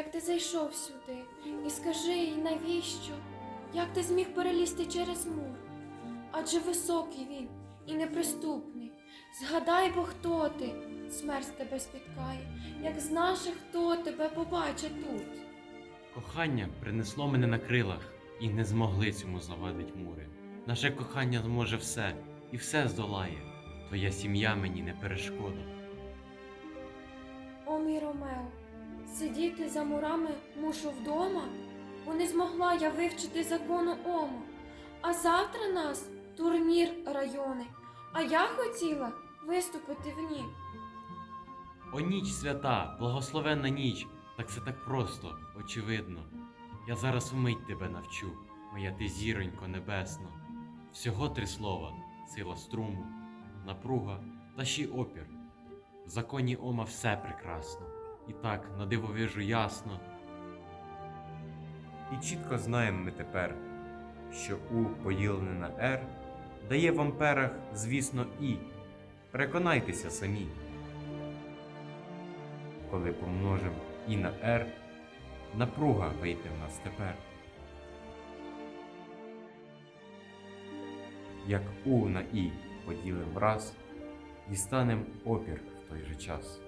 як ти зайшов сюди, і скажи їй, навіщо, як ти зміг перелізти через мур? Адже високий він і неприступний. Згадай бо, хто ти, смерть тебе спіткає, як знаше, хто тебе побачить тут. Кохання принесло мене на крилах, і не змогли цьому завадить мури. Наше кохання зможе все і все здолає. Твоя сім'я мені не перешкода. О, мій Ромео, сидіти за мурами мушу вдома, бо не змогла я вивчити закону Омо. А завтра нас турнір райони, а я хотіла виступити в нім. О ніч свята, благословенна ніч, так це так просто, очевидно. Я зараз вмить тебе навчу, моя ти зіронько небесна. Всього три слова: сила струму, напруга та ще й опір. В законі Ома все прекрасно, і так на дивовижу ясно. І чітко знаємо ми тепер, що У поділене на Р дає в амперах, звісно, І. Переконайтеся самі. Коли помножимо І на R, напруга вийде в нас тепер. Як У на І поділимо враз, дістанем опір в той же час.